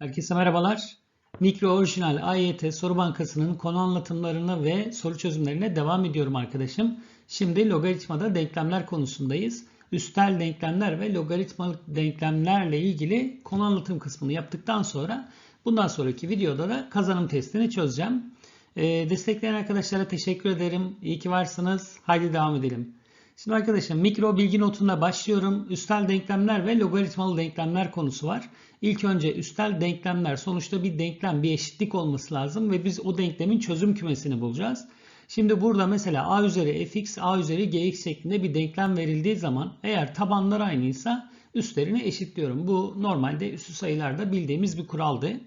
Herkese merhabalar. Mikro Orijinal AYT Soru Bankası'nın konu anlatımlarına ve soru çözümlerine devam ediyorum arkadaşım. Şimdi logaritmada denklemler konusundayız. Üstel denklemler ve logaritmalık denklemlerle ilgili konu anlatım kısmını yaptıktan sonra bundan sonraki videoda da kazanım testini çözeceğim. Ee, destekleyen arkadaşlara teşekkür ederim. İyi ki varsınız. Haydi devam edelim. Şimdi arkadaşlar mikro bilgi notunda başlıyorum. Üstel denklemler ve logaritmalı denklemler konusu var. İlk önce üstel denklemler sonuçta bir denklem, bir eşitlik olması lazım ve biz o denklemin çözüm kümesini bulacağız. Şimdi burada mesela a üzeri fx, a üzeri gx şeklinde bir denklem verildiği zaman eğer tabanlar aynıysa üstlerini eşitliyorum. Bu normalde üstü sayılarda bildiğimiz bir kuraldı.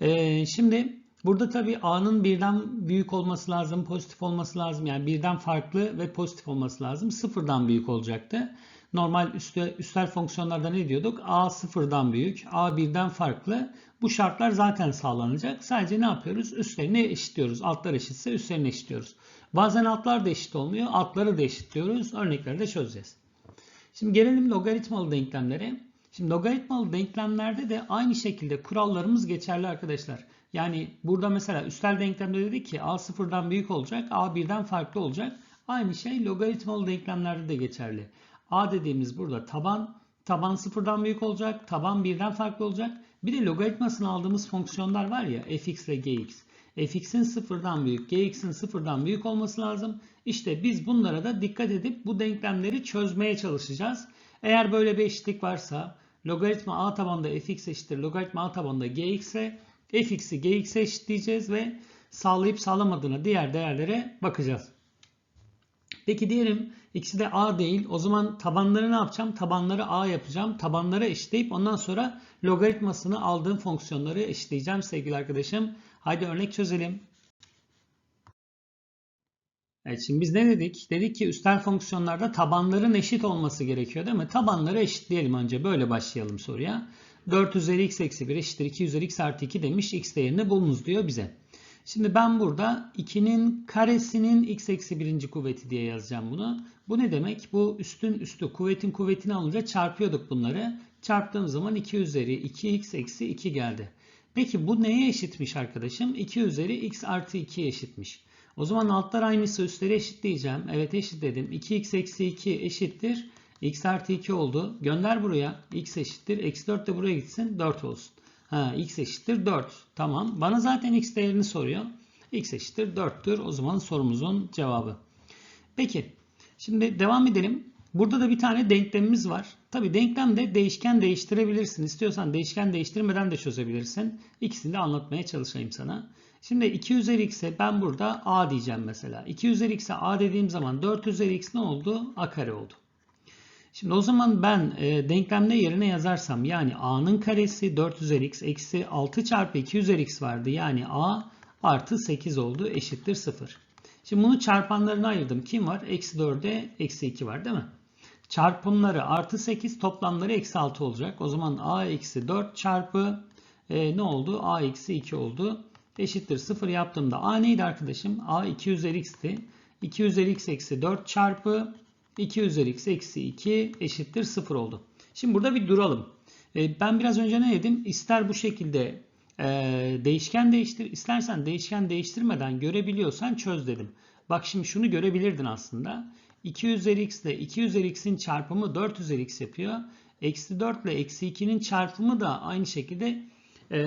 Ee, şimdi burada tabii a'nın birden büyük olması lazım, pozitif olması lazım. Yani birden farklı ve pozitif olması lazım. Sıfırdan büyük olacaktı. Normal üstel, üstel fonksiyonlarda ne diyorduk? A sıfırdan büyük, A birden farklı. Bu şartlar zaten sağlanacak. Sadece ne yapıyoruz? Üstlerini eşitliyoruz. Altlar eşitse üstlerini eşitliyoruz. Bazen altlar da eşit olmuyor. Altları da eşitliyoruz. Örnekleri de çözeceğiz. Şimdi gelelim logaritmalı denklemlere. Şimdi logaritmalı denklemlerde de aynı şekilde kurallarımız geçerli arkadaşlar. Yani burada mesela üstel denklemde dedik ki a sıfırdan büyük olacak, a birden farklı olacak. Aynı şey logaritmalı denklemlerde de geçerli. A dediğimiz burada taban. Taban sıfırdan büyük olacak. Taban birden farklı olacak. Bir de logaritmasını aldığımız fonksiyonlar var ya fx ve gx. fx'in sıfırdan büyük, gx'in sıfırdan büyük olması lazım. İşte biz bunlara da dikkat edip bu denklemleri çözmeye çalışacağız. Eğer böyle bir eşitlik varsa logaritma a tabanında fx eşittir logaritma a tabanında gx'e fx'i gx'e eşitleyeceğiz ve sağlayıp sağlamadığına diğer değerlere bakacağız. Peki diyelim ikisi de A değil. O zaman tabanları ne yapacağım? Tabanları A yapacağım. Tabanları eşitleyip ondan sonra logaritmasını aldığım fonksiyonları eşitleyeceğim sevgili arkadaşım. Haydi örnek çözelim. Evet şimdi biz ne dedik? Dedik ki üstel fonksiyonlarda tabanların eşit olması gerekiyor değil mi? Tabanları eşitleyelim önce. Böyle başlayalım soruya. 4 üzeri x eksi 1 eşittir 2 üzeri x artı 2 demiş. x değerini bulunuz diyor bize. Şimdi ben burada 2'nin karesinin x eksi 1. kuvveti diye yazacağım bunu. Bu ne demek? Bu üstün üstü kuvvetin kuvvetini alınca çarpıyorduk bunları. Çarptığım zaman 2 üzeri 2x eksi 2 geldi. Peki bu neye eşitmiş arkadaşım? 2 üzeri x artı 2 eşitmiş. O zaman altlar aynısı üstleri eşitleyeceğim. Evet eşitledim. 2x eksi 2 eşittir. X artı 2 oldu. Gönder buraya. x eşittir. Eksi 4 de buraya gitsin. 4 olsun. Ha, x eşittir 4. Tamam. Bana zaten x değerini soruyor. x eşittir 4'tür. O zaman sorumuzun cevabı. Peki. Şimdi devam edelim. Burada da bir tane denklemimiz var. Tabi denklemde değişken değiştirebilirsin. İstiyorsan değişken değiştirmeden de çözebilirsin. İkisini de anlatmaya çalışayım sana. Şimdi 2 üzeri x'e ben burada a diyeceğim mesela. 2 üzeri x'e a dediğim zaman 4 üzeri x ne oldu? a kare oldu. Şimdi o zaman ben e, denklemde yerine yazarsam yani a'nın karesi 4 üzeri x eksi 6 çarpı 2 üzeri x vardı. Yani a artı 8 oldu eşittir 0. Şimdi bunu çarpanlarına ayırdım. Kim var? Eksi 4'e eksi 2 var değil mi? Çarpımları artı 8 toplamları eksi 6 olacak. O zaman a eksi 4 çarpı e, ne oldu? a eksi 2 oldu. Eşittir 0 yaptığımda a neydi arkadaşım? a 2 üzeri x'ti. 2 üzeri x eksi 4 çarpı 2 üzeri x eksi 2 eşittir 0 oldu. Şimdi burada bir duralım. Ben biraz önce ne dedim? İster bu şekilde değişken değiştir, istersen değişken değiştirmeden görebiliyorsan çöz dedim. Bak şimdi şunu görebilirdin aslında. 2 üzeri x ile 2 üzeri x'in çarpımı 4 üzeri x yapıyor. Eksi 4 ile eksi 2'nin çarpımı da aynı şekilde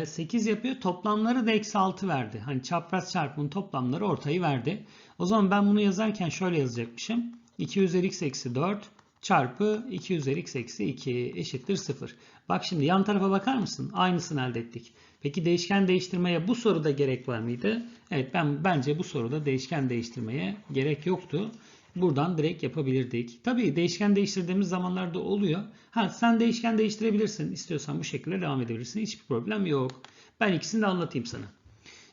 8 yapıyor. Toplamları da eksi 6 verdi. Hani çapraz çarpımın toplamları ortayı verdi. O zaman ben bunu yazarken şöyle yazacakmışım. 2 üzeri x eksi 4 çarpı 2 üzeri x eksi 2 eşittir 0. Bak şimdi yan tarafa bakar mısın? Aynısını elde ettik. Peki değişken değiştirmeye bu soruda gerek var mıydı? Evet ben bence bu soruda değişken değiştirmeye gerek yoktu. Buradan direkt yapabilirdik. Tabii değişken değiştirdiğimiz zamanlarda oluyor. Ha sen değişken değiştirebilirsin. İstiyorsan bu şekilde devam edebilirsin. Hiçbir problem yok. Ben ikisini de anlatayım sana.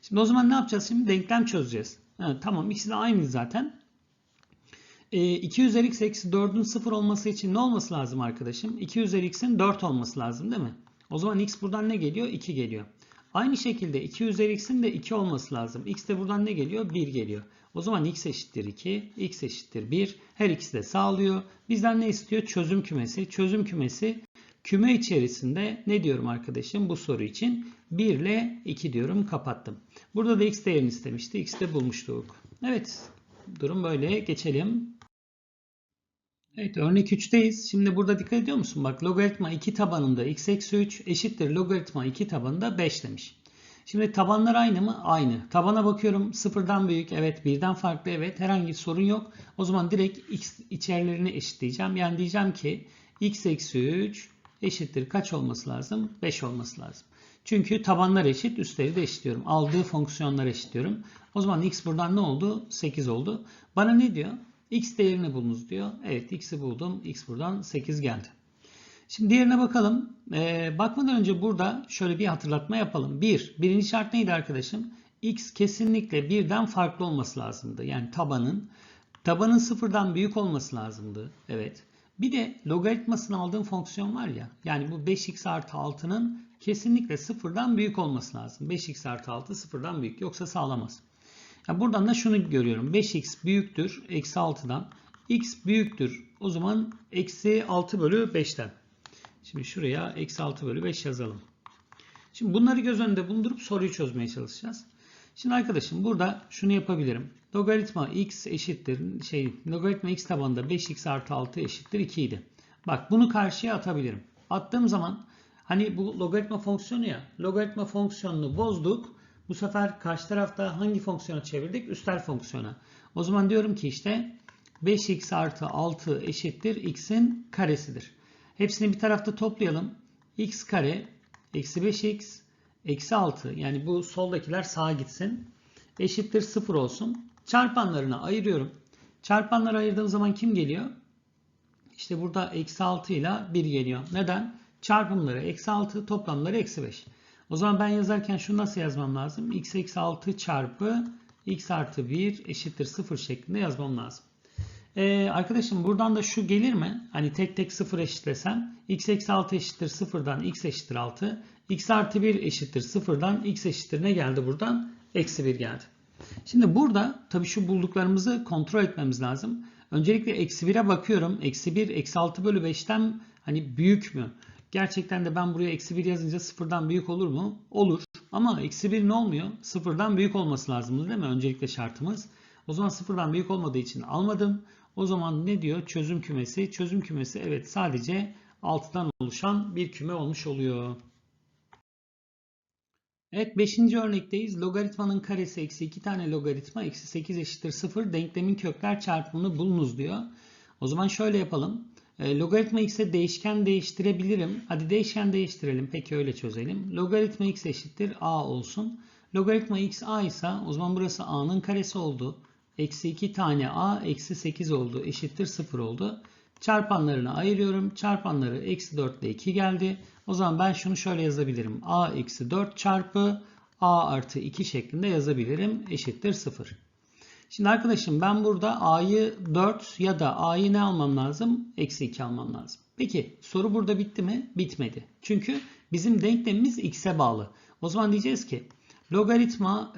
Şimdi o zaman ne yapacağız? Şimdi denklem çözeceğiz. Ha, tamam ikisi de aynı zaten. 2 üzeri x eksi 4'ün 0 olması için ne olması lazım arkadaşım? 2 üzeri x'in 4 olması lazım değil mi? O zaman x buradan ne geliyor? 2 geliyor. Aynı şekilde 2 üzeri x'in de 2 olması lazım. x de buradan ne geliyor? 1 geliyor. O zaman x eşittir 2, x eşittir 1. Her ikisi de sağlıyor. Bizden ne istiyor? Çözüm kümesi. Çözüm kümesi Küme içerisinde ne diyorum arkadaşım bu soru için? 1 ile 2 diyorum kapattım. Burada da x değerini istemişti. X'i de bulmuştuk. Evet durum böyle geçelim. Evet örnek 3'teyiz. Şimdi burada dikkat ediyor musun? Bak logaritma 2 tabanında x eksi 3 eşittir logaritma 2 tabanında 5 demiş. Şimdi tabanlar aynı mı? Aynı. Tabana bakıyorum sıfırdan büyük evet birden farklı evet herhangi bir sorun yok. O zaman direkt x içerilerini eşitleyeceğim. Yani diyeceğim ki x eksi 3 eşittir kaç olması lazım? 5 olması lazım. Çünkü tabanlar eşit üstleri de eşitliyorum. Aldığı fonksiyonları eşitliyorum. O zaman x buradan ne oldu? 8 oldu. Bana ne diyor? X değerini bulunuz diyor. Evet x'i buldum. x buradan 8 geldi. Şimdi diğerine bakalım. Ee, bakmadan önce burada şöyle bir hatırlatma yapalım. Bir, birinci şart neydi arkadaşım? x kesinlikle birden farklı olması lazımdı. Yani tabanın tabanın sıfırdan büyük olması lazımdı. Evet. Bir de logaritmasını aldığım fonksiyon var ya. Yani bu 5x artı 6'nın kesinlikle sıfırdan büyük olması lazım. 5x artı 6 sıfırdan büyük. Yoksa sağlamaz. Ya buradan da şunu görüyorum. 5x büyüktür eksi 6'dan. x büyüktür. O zaman eksi 6 bölü 5'ten. Şimdi şuraya eksi 6 bölü 5 yazalım. Şimdi bunları göz önünde bulundurup soruyu çözmeye çalışacağız. Şimdi arkadaşım burada şunu yapabilirim. Logaritma x eşittir şey logaritma x tabanında 5x artı 6 eşittir 2 idi. Bak bunu karşıya atabilirim. Attığım zaman hani bu logaritma fonksiyonu ya logaritma fonksiyonunu bozduk. Bu sefer karşı tarafta hangi fonksiyona çevirdik? Üstel fonksiyona. O zaman diyorum ki işte 5x artı 6 eşittir x'in karesidir. Hepsini bir tarafta toplayalım. x kare eksi 5x eksi 6 yani bu soldakiler sağa gitsin. Eşittir 0 olsun. Çarpanlarına ayırıyorum. Çarpanları ayırdığım zaman kim geliyor? İşte burada eksi 6 ile 1 geliyor. Neden? Çarpımları eksi 6 toplamları eksi 5. O zaman ben yazarken şunu nasıl yazmam lazım? x eksi 6 çarpı x artı 1 eşittir 0 şeklinde yazmam lazım. Ee, arkadaşım buradan da şu gelir mi? Hani tek tek 0 eşitlesem x eksi 6 eşittir 0'dan x eşittir 6. x artı 1 eşittir 0'dan x eşittir ne geldi buradan? Eksi 1 geldi. Şimdi burada tabii şu bulduklarımızı kontrol etmemiz lazım. Öncelikle eksi 1'e bakıyorum. Eksi 1 eksi 6 bölü 5'ten hani büyük mü? Gerçekten de ben buraya eksi 1 yazınca sıfırdan büyük olur mu? Olur. Ama eksi 1 ne olmuyor? Sıfırdan büyük olması lazım değil mi? Öncelikle şartımız. O zaman sıfırdan büyük olmadığı için almadım. O zaman ne diyor? Çözüm kümesi. Çözüm kümesi evet sadece 6'dan oluşan bir küme olmuş oluyor. Evet 5. örnekteyiz. Logaritmanın karesi eksi 2 tane logaritma eksi 8 eşittir 0. Denklemin kökler çarpımını bulunuz diyor. O zaman şöyle yapalım. E, logaritma x'e değişken değiştirebilirim. Hadi değişken değiştirelim. Peki öyle çözelim. Logaritma x eşittir a olsun. Logaritma x a ise o zaman burası a'nın karesi oldu. Eksi 2 tane a eksi 8 oldu. Eşittir 0 oldu. Çarpanlarını ayırıyorum. Çarpanları eksi 4 ile 2 geldi. O zaman ben şunu şöyle yazabilirim. a eksi 4 çarpı a artı 2 şeklinde yazabilirim. Eşittir 0. Şimdi arkadaşım ben burada a'yı 4 ya da a'yı ne almam lazım? Eksi 2 almam lazım. Peki soru burada bitti mi? Bitmedi. Çünkü bizim denklemimiz x'e bağlı. O zaman diyeceğiz ki logaritma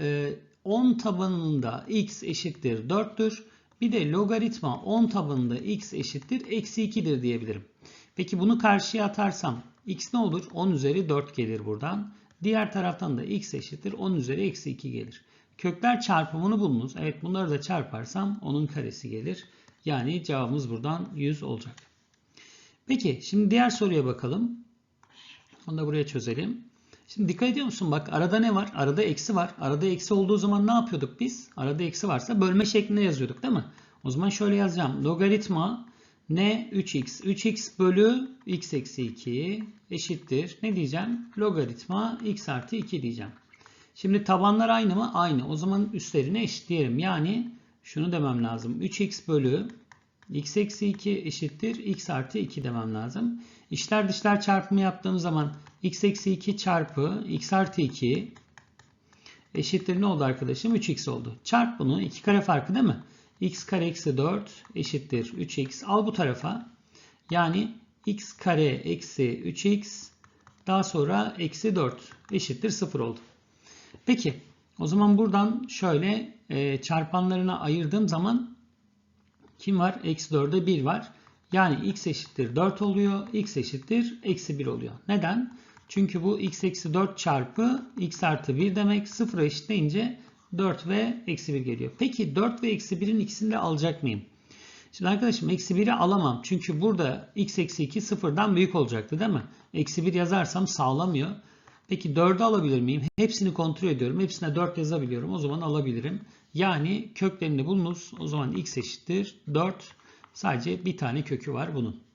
10 tabanında x eşittir 4'tür. Bir de logaritma 10 tabanında x eşittir eksi 2'dir diyebilirim. Peki bunu karşıya atarsam x ne olur? 10 üzeri 4 gelir buradan. Diğer taraftan da x eşittir 10 üzeri eksi 2 gelir. Kökler çarpımını bulunuz. Evet bunları da çarparsam onun karesi gelir. Yani cevabımız buradan 100 olacak. Peki şimdi diğer soruya bakalım. Onu da buraya çözelim. Şimdi dikkat ediyor musun? Bak arada ne var? Arada eksi var. Arada eksi olduğu zaman ne yapıyorduk biz? Arada eksi varsa bölme şeklinde yazıyorduk değil mi? O zaman şöyle yazacağım. Logaritma ne 3x. 3x bölü x eksi 2 eşittir. Ne diyeceğim? Logaritma x artı 2 diyeceğim. Şimdi tabanlar aynı mı? Aynı. O zaman üstlerini eşitleyelim. Yani şunu demem lazım. 3x bölü x eksi 2 eşittir. x artı 2 demem lazım. İşler dışlar çarpımı yaptığım zaman x eksi 2 çarpı x artı 2 eşittir ne oldu arkadaşım? 3x oldu. Çarp bunu. 2 kare farkı değil mi? x kare eksi 4 eşittir 3x. Al bu tarafa. Yani x kare eksi 3x daha sonra eksi 4 eşittir 0 oldu. Peki o zaman buradan şöyle e, çarpanlarına ayırdığım zaman kim var? Eksi 4'e 1 var. Yani x eşittir 4 oluyor. x eşittir eksi 1 oluyor. Neden? Çünkü bu x eksi 4 çarpı x artı 1 demek. 0'a eşitleyince 4 ve eksi 1 geliyor. Peki 4 ve eksi 1'in ikisini de alacak mıyım? Şimdi arkadaşım eksi 1'i alamam. Çünkü burada x eksi 2 sıfırdan büyük olacaktı değil mi? Eksi 1 yazarsam sağlamıyor. Peki 4'ü alabilir miyim? Hepsini kontrol ediyorum. Hepsine 4 yazabiliyorum. O zaman alabilirim. Yani köklerini bulunuz. O zaman x eşittir 4. Sadece bir tane kökü var bunun.